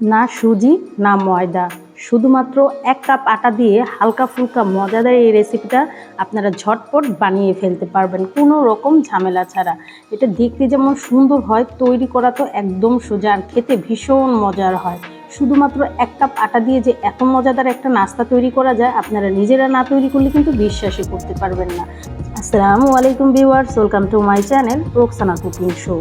না সুজি, না ময়দা। শুধুমাত্র এক কাপ আটা দিয়ে হালকা ফুলকা মজাদার এই রেসিপিটা আপনারা ঝটপট বানিয়ে ফেলতে পারবেন, কোনো রকম ঝামেলা ছাড়া। এটা দেখতে যেমন সুন্দর হয়, তৈরি করা তো একদম সোজা আর খেতে ভীষণ মজার হয়। শুধুমাত্র এক কাপ আটা দিয়ে যে এত মজাদার একটা নাস্তা তৈরি করা যায়, আপনারা নিজেরা না তৈরি করলে কিন্তু বিশ্বাসই করতে পারবেন না। আসসালামু আলাইকুম viewers welcome to my channel Roksana cooking show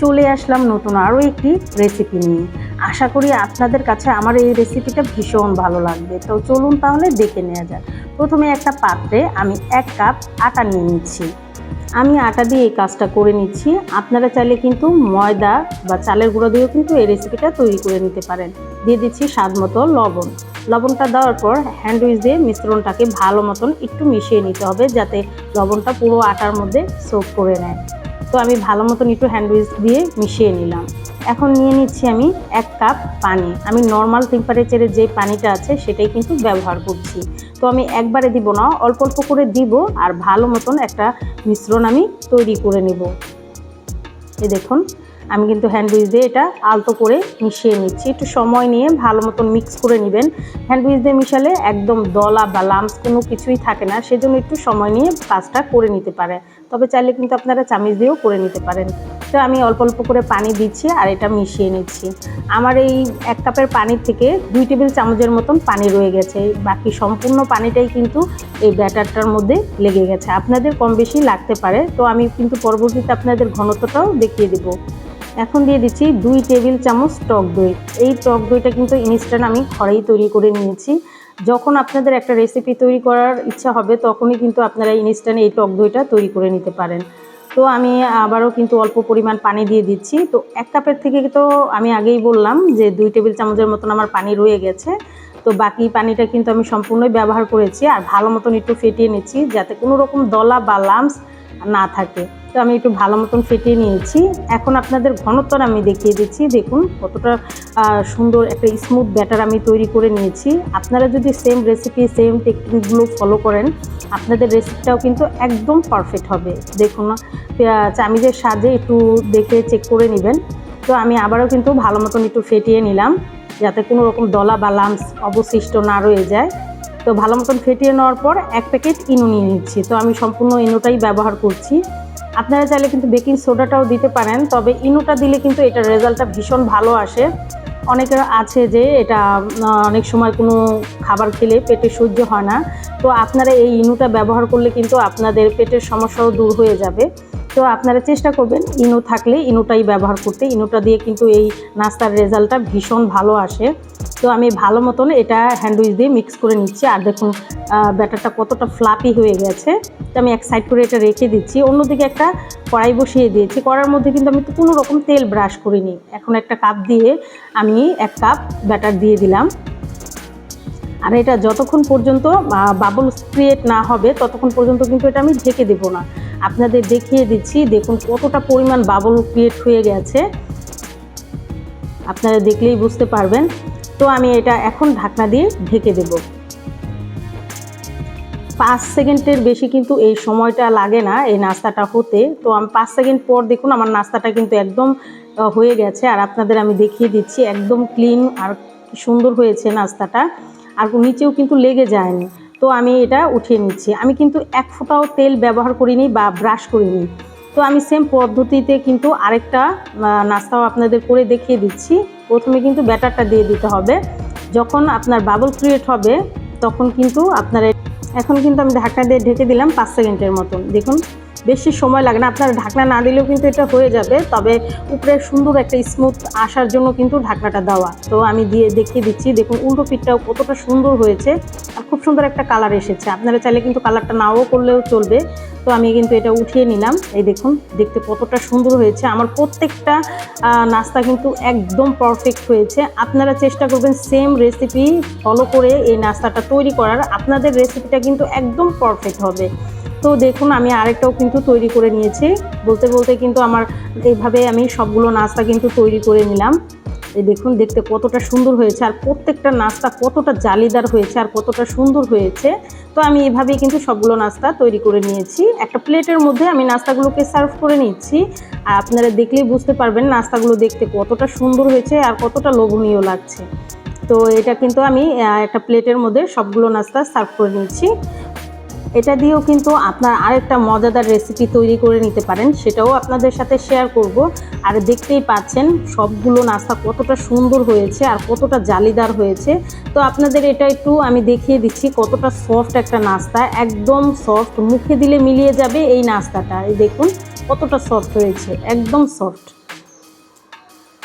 চলে আসলাম নতুন আরও একটি রেসিপি নিয়ে। আশা করি আপনাদের কাছে আমার এই রেসিপিটা ভীষণ ভালো লাগবে। তো চলুন তাহলে দেখে নেওয়া যাক। প্রথমে একটা পাত্রে আমি এক কাপ আটা নিয়ে নিচ্ছি। আমি আটা দিয়ে এই কাজটা করে নিচ্ছি। আপনারা চাইলে কিন্তু ময়দা বা চালের গুঁড়ো দিয়েও কিন্তু এই রেসিপিটা তৈরি করে নিতে পারেন। দিয়ে দিচ্ছি স্বাদ মতো লবণ। লবণটা দেওয়ার পর হ্যান্ডউইচ দিয়ে মিশ্রণটাকে ভালো মতন একটু মিশিয়ে নিতে হবে যাতে লবণটা পুরো আটার মধ্যে সোপ করে নেয়। তো আমি ভালো মতন একটু হ্যান্ডউইচ দিয়ে মিশিয়ে নিলাম। এখন নিয়ে নিচ্ছি আমি এক কাপ পানি। আমি নর্মাল টেম্পারেচারে যে পানিটা আছে, সেটাই কিন্তু ব্যবহার করছি। তো আমি একবারে দিব না, অল্প অল্প করে দিব আর ভালো মতন একটা মিশ্রণ আমি তৈরি করে নেব। এ দেখুন, আমি কিন্তু হ্যান্ডউইচ দিয়ে এটা আলতো করে মিশিয়ে নিচ্ছি। একটু সময় নিয়ে ভালো মতন মিক্স করে নেবেন। হ্যান্ডউইচ দিয়ে মিশালে একদম দলা বা লামস কোনো কিছুই থাকে না, সেজন্য একটু সময় নিয়ে কাজটা করে নিতে পারে। তবে চাইলে কিন্তু আপনারা চামিচ দিয়েও করে নিতে পারেন। তো আমি অল্প অল্প করে পানি দিচ্ছি আর এটা মিশিয়ে নিচ্ছি। আমার এই এক কাপের পানির থেকে দুই টেবিল চামচের মতন পানি রয়ে গেছে। বাকি সম্পূর্ণ পানিটাই কিন্তু এই ব্যাটারটার মধ্যে লেগে গেছে। আপনাদের কম বেশি লাগতে পারে। তো আমি কিন্তু পরবর্তীতে আপনাদের ঘনত্বটাও দেখিয়ে দেবো। এখন দিয়ে দিচ্ছি দুই টেবিল চামচ টক দই। এই টক দইটা কিন্তু ইনস্ট্যান্ট আমি ঘরেই তৈরি করে নিয়েছি। যখন আপনাদের একটা রেসিপি তৈরি করার ইচ্ছা হবে, তখনই কিন্তু আপনারা ইনস্ট্যান্ট এই টক দইটা তৈরি করে নিতে পারেন। তো আমি আবারও কিন্তু অল্প পরিমাণ পানি দিয়ে দিচ্ছি। তো এক কাপের থেকে তো আমি আগেই বললাম যে দুই টেবিল চামচের মতন আমার পানি রয়ে গেছে। তো বাকি পানিটা কিন্তু আমি সম্পূর্ণই ব্যবহার করেছি আর ভালো মতন একটু ফেটিয়ে নিচ্ছি যাতে কোনো রকম দলা বা লামস না থাকে। তো আমি একটু ভালো মতন ফেটিয়ে নিয়েছি। এখন আপনাদের ঘনত্বটা আমি দেখিয়ে দিচ্ছি। দেখুন কতটা সুন্দর একটা স্মুথ ব্যাটার আমি তৈরি করে নিয়েছি। আপনারা যদি সেম রেসিপি সেম টেকনিকগুলো ফলো করেন, আপনাদের রেসিপিটাও কিন্তু একদম পারফেক্ট হবে। দেখুন চামিজের সাজে একটু দেখে চেক করে নেবেন। তো আমি আবারও কিন্তু ভালো মতন একটু ফেটিয়ে নিলাম, যাতে কোনো রকম দলা বা লামস অবশিষ্ট না রয়ে যায়। তো ভালো মতন ফেটিয়ে নেওয়ার পর এক প্যাকেট ইনো নিয়ে নিচ্ছি। তো আমি সম্পূর্ণ ইনোটাই ব্যবহার করছি। আপনারা চাইলে কিন্তু বেকিং সোডাটাও দিতে পারেন, তবে ইনোটা দিলে কিন্তু এটার রেজাল্টটা ভীষণ ভালো আসে। অনেকের আছে যে এটা অনেক সময় কোনো খাবার খেলে পেটে সহ্য হয় না। তো আপনারা এই ইনুটা ব্যবহার করলে কিন্তু আপনাদের পেটের সমস্যাও দূর হয়ে যাবে। তো আপনারা চেষ্টা করবেন, ইনো থাকলে ইনোটাই ব্যবহার করতে। ইনোটা দিয়ে কিন্তু এই নাস্তার রেজাল্টটা ভীষণ ভালো আসে। তো আমি ভালো মতন এটা হ্যান্ডউইচ দিয়ে মিক্স করে নিচ্ছি। আর দেখুন ব্যাটারটা কতটা ফ্লাপি হয়ে গেছে। তো আমি এক সাইড করে এটা রেখে দিচ্ছি। অন্যদিকে একটা কড়াই বসিয়ে দিয়েছি। কড়ার মধ্যে কিন্তু আমি কোনো রকম তেল ব্রাশ করিনি। এখন একটা কাপ দিয়ে আমি এক কাপ ব্যাটার দিয়ে দিলাম। আর এটা যতক্ষণ পর্যন্ত বাবল ক্রিয়েট না হবে, ততক্ষণ পর্যন্ত কিন্তু এটা আমি ঢেকে দেবো না। আপনাদের দেখিয়ে দিচ্ছি, দেখুন কতটা পরিমাণ বাবল ক্রিয়েট হয়ে গেছে। আপনারা দেখলেই বুঝতে পারবেন। তো আমি এটা এখন ঢাকনা দিয়ে ঢেকে দেব। পাঁচ সেকেন্ডের বেশি কিন্তু এই সময়টা লাগে না এই নাস্তাটা হতে। তো আমি পাঁচ সেকেন্ড পর দেখুন আমার নাস্তাটা কিন্তু একদম হয়ে গেছে। আর আপনাদের আমি দেখিয়ে দিচ্ছি একদম ক্লিন আর সুন্দর হয়েছে নাস্তাটা। আর নিচেও কিন্তু লেগে যায়নি। তো আমি এটা উঠিয়ে নিচ্ছি। আমি কিন্তু এক ফোঁটাও তেল ব্যবহার করিনি বা ব্রাশ করিনি। তো আমি সেম পদ্ধতিতে কিন্তু আরেকটা নাস্তাও আপনাদের করে দেখিয়ে দিচ্ছি। প্রথমে কিন্তু ব্যাটারটা দিয়ে দিতে হবে। যখন আপনার বাবল ক্রিয়েট হবে, তখন কিন্তু আপনার এখন কিন্তু আমি ঢাকা দিয়ে ঢেকে দিলাম পাঁচ সেকেন্ডের মতন। দেখুন বেশি সময় লাগে না। আপনার ঢাকনা না দিলেও কিন্তু এটা হয়ে যাবে। তবে উপরে সুন্দর একটা স্মুথ আসার জন্য কিন্তু ঢাকনাটা দেওয়া। তো আমি দিয়ে দেখিয়ে দিচ্ছি। দেখুন, উল্টো পিঠটাও কতটা সুন্দর হয়েছে। আর খুব সুন্দর একটা কালার এসেছে। আপনারা চাইলে কিন্তু কালারটা নাও করলেও চলবে। তো আমি কিন্তু এটা উঠিয়ে নিলাম। এই দেখুন, দেখতে কতটা সুন্দর হয়েছে। আমার প্রত্যেকটা নাস্তা কিন্তু একদম পারফেক্ট হয়েছে। আপনারা চেষ্টা করবেন সেম রেসিপি ফলো করে এই নাস্তাটা তৈরি করার। আপনাদের রেসিপিটা কিন্তু একদম পারফেক্ট হবে। তো দেখুন, আমি আরেকটাও কিন্তু তৈরি করে নিয়েছি। বলতে বলতে কিন্তু আমার এইভাবে আমি সবগুলো নাস্তা কিন্তু তৈরি করে নিলাম। এই দেখুন, দেখতে কতটা সুন্দর হয়েছে আর প্রত্যেকটা নাস্তা কতটা জালিদার হয়েছে আর কতটা সুন্দর হয়েছে। তো আমি এভাবেই কিন্তু সবগুলো নাস্তা তৈরি করে নিয়েছি। একটা প্লেটের মধ্যে আমি নাস্তাগুলোকে সার্ভ করে নিচ্ছি। আর আপনারা দেখলেই বুঝতে পারবেন নাস্তাগুলো দেখতে কতটা সুন্দর হয়েছে আর কতটা লোভনীয় লাগছে। তো এটা কিন্তু আমি একটা প্লেটের মধ্যে সবগুলো নাস্তা সার্ভ করে নিচ্ছি। এটা দিয়েও কিন্তু আপনার আরেকটা মজাদার রেসিপি তৈরি করে নিতে পারেন, সেটাও আপনাদের সাথে শেয়ার করব। আর দেখতেই পাচ্ছেন সবগুলো নাস্তা কতটা সুন্দর হয়েছে আর কতটা জালিদার হয়েছে। তো আপনাদের এটা একটু আমি দেখিয়ে দিচ্ছি কতটা সফট একটা নাস্তা, একদম সফট মুখে দিলে মিলিয়ে যাবে এই নাস্তাটা। এই দেখুন কতটা সফট হয়েছে, একদম সফট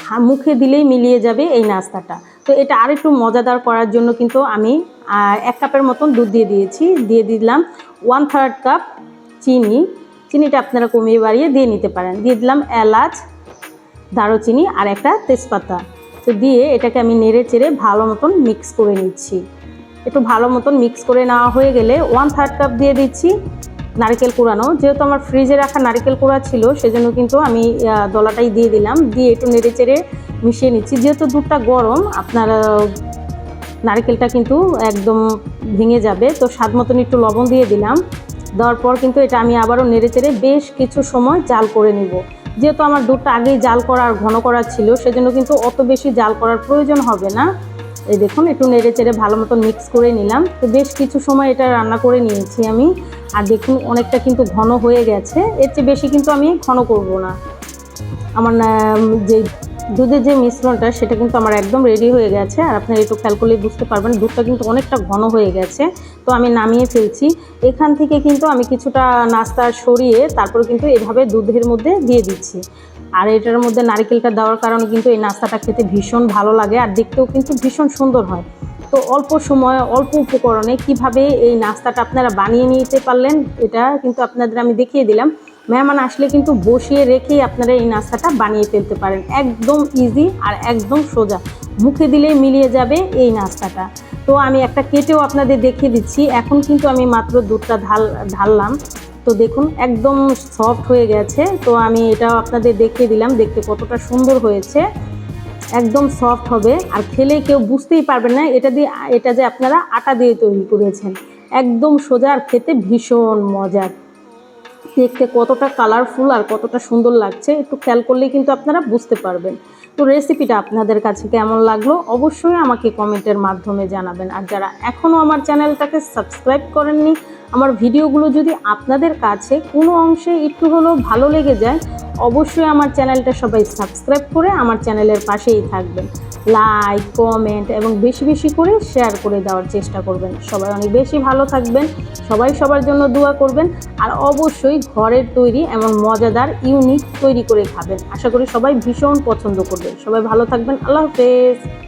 হা- মুখে দিলেই মিলিয়ে যাবে এই নাস্তাটা। তো এটা আরেকটু মজাদার করার জন্য কিন্তু আমি এক কাপের মতন দুধ দিয়ে দিয়েছি। দিয়ে দিলাম ওয়ান থার্ড কাপ চিনি। চিনিটা আপনারা কমিয়ে বাড়িয়ে দিয়ে নিতে পারেন। দিয়ে দিলাম এলাচ, দারুচিনি আর একটা তেজপাতা। তো দিয়ে এটাকে আমি নেড়ে চেড়ে ভালো মতন মিক্স করে নিচ্ছি। একটু ভালো মতন মিক্স করে নেওয়া হয়ে গেলে ওয়ান থার্ড কাপ দিয়ে দিচ্ছি নারকেল কুড়ানো। যেহেতু আমার ফ্রিজে রাখা নারকেল কুড়া ছিল, সেজন্য কিন্তু আমি দলাটাই দিয়ে দিলাম। দিয়ে একটু নেড়ে চেড়ে মিশিয়ে নিচ্ছি। যেহেতু দুধটা গরম, আপনার নারকেলটা কিন্তু একদম ভেঙে যাবে। তো স্বাদ মতন একটু লবণ দিয়ে দিলাম। দেওয়ার পর কিন্তু এটা আমি আবারও নেড়ে চেড়ে বেশ কিছু সময় জাল করে নিব। যেহেতু আমার দুধটা আগেই জাল করা আর ঘন করা ছিল, সেজন্য কিন্তু অত বেশি জাল করার প্রয়োজন হবে না। এই দেখুন, একটু নেড়ে চেড়ে ভালো মতো মিক্স করে নিলাম। তো বেশ কিছু সময় এটা রান্না করে নিয়েছি আমি। আর দেখুন, অনেকটা কিন্তু ঘন হয়ে গেছে। এর চেয়ে বেশি কিন্তু আমি ঘন করব না। আমার যে দুধের যে মিশ্রণটা, সেটা কিন্তু আমার একদম রেডি হয়ে গেছে। আর আপনারা একটু খেয়াল করলেই বুঝতে পারবেন, দুধটা কিন্তু অনেকটা ঘন হয়ে গেছে। তো আমি নামিয়ে ফেলছি। এখান থেকে কিন্তু আমি কিছুটা নাস্তা সরিয়ে তারপর কিন্তু এভাবে দুধের মধ্যে দিয়ে দিচ্ছি। আর এটার মধ্যে নারকেলটা দেওয়ার কারণে কিন্তু এই নাস্তাটা খেতে ভীষণ ভালো লাগে আর দেখতেও কিন্তু ভীষণ সুন্দর হয়। তো অল্প সময়ে, অল্প উপকরণে কীভাবে এই নাস্তাটা আপনারা বানিয়ে নিতে পারলেন, এটা কিন্তু আপনাদের আমি দেখিয়ে দিলাম। মেহমান আসলে কিন্তু বসিয়ে রেখেই আপনারা এই নাস্তাটা বানিয়ে ফেলতে পারেন। একদম ইজি আর একদম সোজা। মুখে দিলেই মিলিয়ে যাবে এই নাস্তাটা। তো আমি একটা কেটেও আপনাদের দেখিয়ে দিচ্ছি। এখন কিন্তু আমি মাত্র দুধটা ঢাল, ঢাললাম। তো দেখুন, একদম সফট হয়ে গেছে। তো আমি এটাও আপনাদের দেখিয়ে দিলাম। দেখতে কতটা সুন্দর হয়েছে। একদম সফট হবে। আর খেলে কেউ বুঝতেই পারবেন না, এটা দিয়ে, এটা যে আপনারা আটা দিয়ে তৈরি করেছেন। একদম সোজা আর খেতে ভীষণ মজার। দেখতে কতটা কালারফুল আর কতটা সুন্দর লাগছে, একটু খেয়াল করলেই কিন্তু আপনারা বুঝতে পারবেন। তো রেসিপিটা আপনাদের কাছে কেমন লাগল, অবশ্যই আমাকে কমেন্টের মাধ্যমে জানাবেন। আর যারা এখনও আমার চ্যানেলটাকে সাবস্ক্রাইব করেননি, আমার ভিডিওগুলো যদি আপনাদের কাছে কোনো অংশে একটু হলেও ভালো লেগে যায়, অবশ্যই আমার চ্যানেলটা সবাই সাবস্ক্রাইব করে আমার চ্যানেলের পাশেই থাকবেন। লাইক কমেন্ট এবং বেশি বেশি করে শেয়ার করে দেওয়ার চেষ্টা করবেন। সবাই অনেক বেশি ভালো থাকবেন, সবাই সবার জন্য দোয়া করবেন আর অবশ্যই ঘরের তৈরি এমন মজাদার ইউনিক তৈরি করে খাবেন। আশা করি সবাই ভীষণ পছন্দ করবেন। সবাই ভালো থাকবেন। আল্লাহ হাফেজ।